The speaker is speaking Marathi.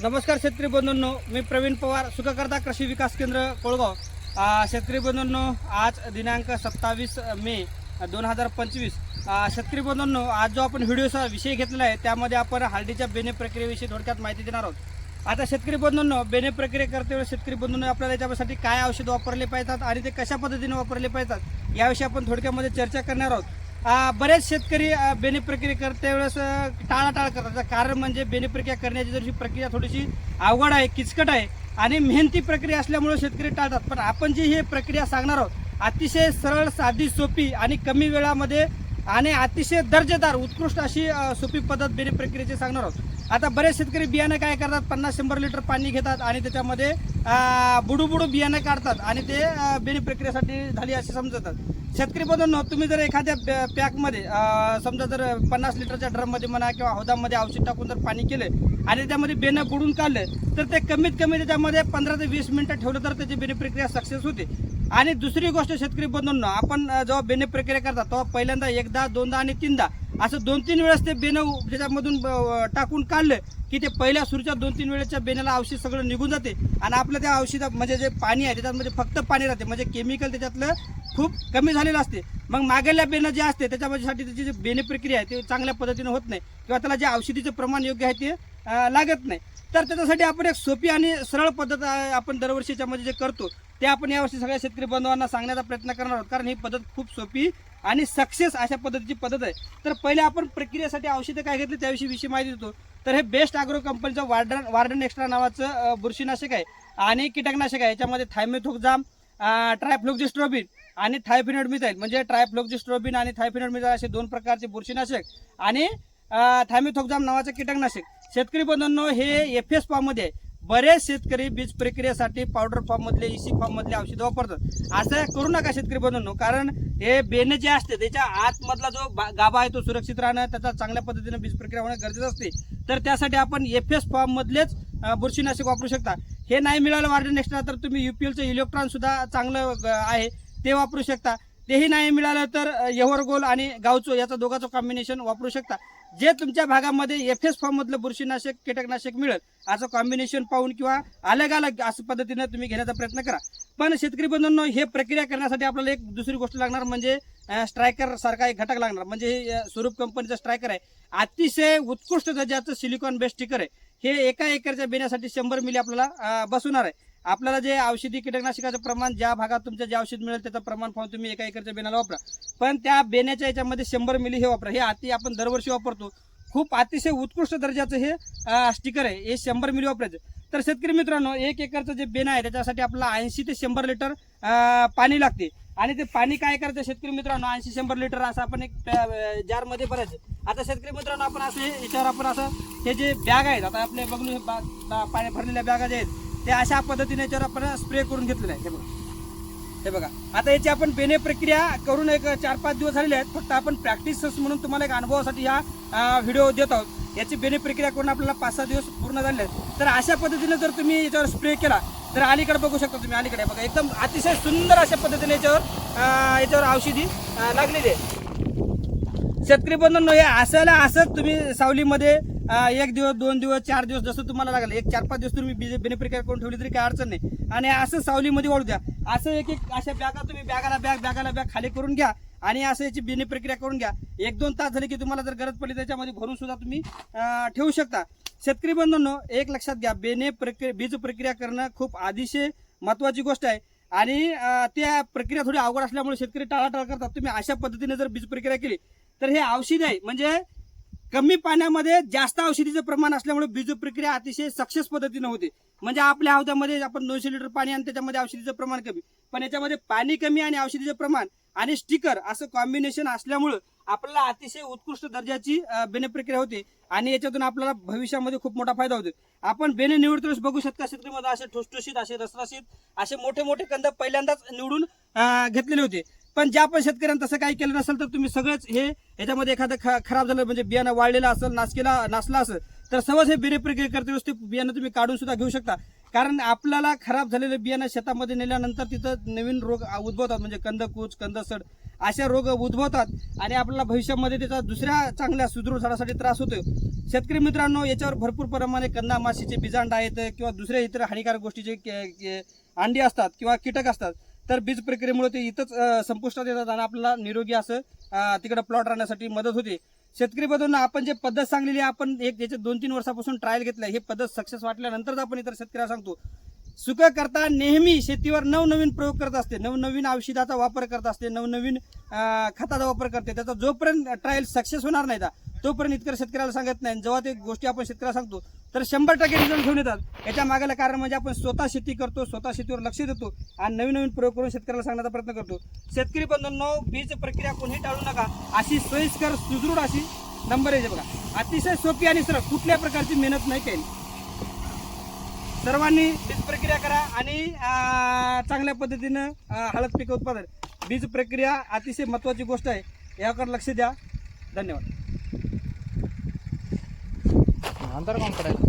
नमस्कार शेतकरी बंधूंनो मी प्रवीण पवार सुखकर्ता कृषी विकास केंद्र कोळगाव. शेतकरी बंधूंनो आज दिनांक सत्तावीस मे दोन हजार पंचवीस. शेतकरी बंधूंनो आज जो आपण व्हिडिओचा विषय घेतलेला आहे त्यामध्ये आपण हळदीच्या बेने प्रक्रियेविषयी थोडक्यात माहिती देणार आहोत. आता शेतकरी बंधूंनो बेने प्रक्रिया करते वेळेस शेतकरी बंधूंनो आपल्याला याच्यासाठी काय औषध वापरले पाहिजेत आणि ते कशा पद्धतीने वापरले पाहिजेत याविषयी आपण थोडक्यामध्ये चर्चा करणार आहोत. बरेच शेतकरी आ, बेने प्रक्रिया करते वेळेस टाळाटाळ करतात. कारण म्हणजे बेने प्रक्रिया करण्याची जशी प्रक्रिया थोडीशी अवघड आहे किचकट आहे आणि मेहनती प्रक्रिया असल्यामुळे शेतकरी टाळतात. पण आपण जी ही प्रक्रिया सांगणार आहोत अतिशय सरळ साधी सोपी आणि कमी वेळामध्ये आणि अतिशय दर्जेदार उत्कृष्ट अशी सोपी पद्धत बेने प्रक्रियेची सांगणार आहोत. आता बरेच शेतकरी बियाणं काय करतात? पन्नास शंभर लिटर पाणी घेतात आणि त्याच्यामध्ये बुडू बुडू बियाणं काढतात आणि ते अ, प्रक्रियेसाठी झाली असे समजतात. शेतकरी बंधूंनो तुम्ही जर एखाद्या पॅ- पॅकमध्ये समजा जर पन्नास लिटरच्या ड्रममध्ये म्हणा किंवा हौदामध्ये औषध टाकून जर पाणी केलं आणि त्यामध्ये बेनं बुडून काढलं तर ते कमीत कमी त्याच्यामध्ये पंधरा ते वीस मिनटं ठेवलं तर त्याची बेने प्रक्रिया सक्सेस होते. आणि दुसरी गोष्ट शेतकरी बंधूंनो आपण जेव्हा बेने प्रक्रिया करतात तेव्हा पहिल्यांदा एकदा दोनदा आणि तीनदा असं दोन तीन वेळेस ते बेनं त्याच्यामधून ब- टाकून काढलं की ते पहिल्या सुरूच्या दोन तीन वेळेच्या बेण्याला औषध सगळं निघून जाते. आणि आपलं त्या औषधा म्हणजे जे पाणी आहे त्याच्यामध्ये फक्त पाणी राहते. म्हणजे केमिकल त्याच्यातलं खूप कमी झालेलं असते. मग मागेल्या बेनं जे असते त्याच्यामध्येसाठी त्याची जी बेने प्रक्रिया आहे ती चांगल्या पद्धतीने होत नाही. किंवा त्याला जे औषधीचं प्रमाण योग्य आहे ते लागत नाही. तर त्याच्यासाठी आपण एक सोपी आणि सरळ पद्धत आपण दरवर्षी याच्यामध्ये जे करतो ते आपण यावर्षी सगळ्या शेतकरी बांधवांना सांगण्याचा प्रयत्न करणार आहोत. कारण ही पद्धत खूप सोपी आणि सक्सेस अशा पद्धतीची पद्धत आहे. तर पहिले आपण प्रक्रियेसाठी औषधं काय घेतली त्याविषयी विषयी माहिती देतो. तर हे बेस्ट अॅग्रो कंपनीचं वार्डन वार्डन एक्स्ट्रा नावाचं बुरशीनाशक आहे आणि कीटकनाशक आहे. याच्यामध्ये थायमेथोक्झाम ट्रायफ्लोक्झिस्ट्रोबिन आणि थायफिनोडमिथाईल म्हणजे ट्रायफ्लोक्झिस्ट्रोबिन आणि थायफिनोडमिथाईल असे दोन प्रकारचे बुरशीनाशक आणि थायमेथोक्झाम नावाचं कीटकनाशक. शेतकरी बंधूंनो हे एफ एसमध्ये आहे. बरेच शेतकरी बीज प्रक्रियेसाठी पावडर फॉर्म मधले इसी फॉर्म मधले औषधं वापरतात. असं करू नका शेतकरी बंधूंनो कारण हे बेने जे असते त्याच्या आतमधला जो बा- गाभा आहे तो सुरक्षित राहणं त्याचा चांगल्या पद्धतीने बीज प्रक्रिया होणं गरजेचं असते. तर त्यासाठी आपण एफ एस फॉर्म मधलेच बुरशीनाशक वापरू शकता. हे नाही मिळालं वार्डन एक्स्ट्रा तर तुम्ही युपीएलचं इलेक्ट्रॉन सुद्धा चांगलं आहे ते वापरू शकता. तेही नाही मिळालं तर यवरगोल आणि गावचो याचा दोघांचं कॉम्बिनेशन वापरू शकता. जे तुमच्या भागामध्ये एफ एस फॉर्म मधलं बुरशीनाशक कीटकनाशक मिळेल असं कॉम्बिनेशन पाहून किंवा अलग अलग असं पद्धतीनं तुम्ही घेण्याचा प्रयत्न करा. पण शेतकरी बंधूंनो हे प्रक्रिया करण्यासाठी आपल्याला एक दुसरी गोष्ट लागणार म्हणजे स्ट्रायकर सारखा एक घटक लागणार. म्हणजे स्वरूप कंपनीचा स्ट्रायकर आहे. अतिशय उत्कृष्ट दर्जाचं सिलिकॉन बेस्ट स्टिकर आहे. हे एका एकरच्या बेण्यासाठी शंभर मिली आपल्याला बसवणार आहे. आपल्याला जे औषधी कीटकनाशकाचं प्रमाण ज्या भागात तुमचं जे औषध मिळेल त्याचं प्रमाण पाहून तुम्ही एका एकरच्या बेण्याला वापरा. पण त्या बेण्याच्या याच्यामध्ये शंभर मिली हे वापरा. हे अति आपण दरवर्षी वापरतो. खूप अतिशय उत्कृष्ट दर्जाचं हे स्टिकर आहे. हे शंभर मिली वापरायचं. तर शेतकरी मित्रांनो एक एकरचं जे बेन आहे त्याच्यासाठी आपल्याला ऐंशी ते शंभर लिटर पाणी लागते. आणि ते पाणी काय करायचं शेतकरी मित्रांनो? ऐंशी शंभर लिटर असं आपण एक जारमध्ये भरायचं. आता शेतकरी मित्रांनो आपण असं याच्यावर आपण असं हे जे बॅग आहेत आता आपले बघून हे बा- पाणी भरलेल्या बॅगा ज्या आहेत ते अशा पद्धतीने याच्यावर आपण स्प्रे करून घेतलेलं आहे. हे बघा. हे बघा. आता याची आपण बेने प्रक्रिया करून एक चार पाच दिवस झालेले आहेत. फक्त आपण प्रॅक्टिस म्हणून तुम्हाला एक अनुभवासाठी हा व्हिडिओ देत आहोत. याची बेने प्रक्रिया करून आपल्याला पाच सहा दिवस पूर्ण झाले आहेत. तर अशा पद्धतीने जर तुम्ही याच्यावर स्प्रे केला तर अलीकडे बघू शकता तुम्ही अलीकडे. बघा एकदम अतिशय सुंदर अशा पद्धतीने याच्यावर याच्यावर औषधी लागलेली आहे शेतकरी बंधूंनो हे असायला असंच तुम्ही सावलीमध्ये एक दिवस दोन दिवस चार दिवस जसं तुम्हाला लागलं. एक चार पाच दिवस तुम्ही बिजे करून ठेवली तरी काही अडचण नाही. आणि असं सावलीमध्ये वाढू द्या. असं एक एक अशा बॅगा तुम्ही बॅगाला बॅग बॅगाला बॅग खाली करून घ्या आणि असं याची बिने प्रक्रिया करून घ्या. एक दोन तास झाले की तुम्हाला जर गरज पडली त्याच्यामध्ये भरून सुद्धा तुम्ही ठेवू शकता. शेतकरी बंधूंनो एक लक्षात घ्या. बेने प्रक्रिया बीज प्रक्रिया करणं खूप अतिशय महत्वाची गोष्ट आहे. आणि त्या प्रक्रिया थोडी अवघड असल्यामुळे शेतकरी टाळाटाळ करतात. तुम्ही अशा पद्धतीने जर बीज प्रक्रिया केली तर हे औषध आहे. म्हणजे कमी पाण्यामध्ये जास्त औषधीचं प्रमाण असल्यामुळे बीज प्रक्रिया अतिशय सक्सेस पद्धतीने होते. म्हणजे आपल्या हौद्यामध्ये आपण दोनशे लिटर पाणी आणि त्याच्यामध्ये औषधीचं प्रमाण कमी. पण याच्यामध्ये पाणी कमी आणि औषधीचं प्रमाण आणि स्टिकर असं कॉम्बिनेशन असल्यामुळं आपल्याला अतिशय उत्कृष्ट दर्जाची बेने प्रक्रिया होते. आणि याच्यातून आपल्याला भविष्यामध्ये खूप मोठा फायदा होतो. आपण बेने निवडतो बघू शकता शेतकरीमध्ये असे ठोसठोशीत असे रसरशीत असे मोठे मोठे कंद पहिल्यांदाच निवडून घेतलेले होते. पण ज्या पण शेतकऱ्यांनी तसं काही केलं नसेल तर तुम्ही सगळंच हे याच्यामध्ये एखादं ख- खराब झालं म्हणजे बियाणं वाळलेलं असेल नासकेला नासला असेल तर सहज हे बिरे प्रक्रिया करते व्यवस्थित ते बियाणं तुम्ही काढून सुद्धा घेऊ शकता. कारण आपल्याला खराब झालेलं बियाणं शेतामध्ये नेल्यानंतर तिथं नवीन रोग उद्भवतात म्हणजे कंदकूच कंदसड अशा रोग उद्भवतात आणि आपल्याला भविष्यामध्ये त्याचा दुसऱ्या चांगल्या सुदृढ झाडासाठी त्रास होतो शेतकरी मित्रांनो याच्यावर भरपूर प्रमाणे कंदा माशीचे बिजांड आहेत किंवा दुसऱ्या इतर हानिकारक गोष्टीचे के- अंडी असतात किंवा कीटक असतात. तर बीज प्रक्रियेमुळे ते इथंच संपुष्टात येतात आणि आपल्याला निरोगी असं तिकडं प्लॉट राहण्यासाठी मदत होते. शेतकरी बंधूंना आपण जे पद्धत सांगलेली आपण एक याचे दोन तीन वर्षापासून ट्रायल घेतलं हे पद्धत सक्सेस वाटल्यानंतरच आपण इतर शेतकऱ्याला सांगतो. सुख करता नेहमी शेतीवर नवनवीन प्रयोग करत असते. नवनवीन औषधाचा वापर करत असते. नवनवीन खताचा वापर करते. त्याचा जोपर्यंत ट्रायल सक्सेस होणार नाही तोपर्यंत इतर शेतकऱ्याला सांगत नाही जेव्हा ते गोष्टी आपण शेतकऱ्याला सांगतो तर शंभर टक्के रिझल्ट घेऊन येतात. याच्या मागायला कारण म्हणजे आपण स्वतः शेती करतो स्वतः शेतीवर लक्ष देतो आणि नवीन नवीन प्रयोग करून शेतकऱ्याला सांगण्याचा प्रयत्न करतो. शेतकरी बंधूंनो बीज प्रक्रिया कोणी टाळू नका. अशी सोयीस्कर सुदृढ अशी नंबर आहे बघा. अतिशय सोपी आणि सरळ कुठल्या प्रकारची मेहनत नाही केली. सर्वांनी बीज प्रक्रिया करा आणि चांगल्या पद्धतीनं हळद पीक उत्पादन. बीज प्रक्रिया अतिशय महत्त्वाची गोष्ट आहे. याकडे लक्ष द्या. धन्यवाद. అందరూ పంపడాలి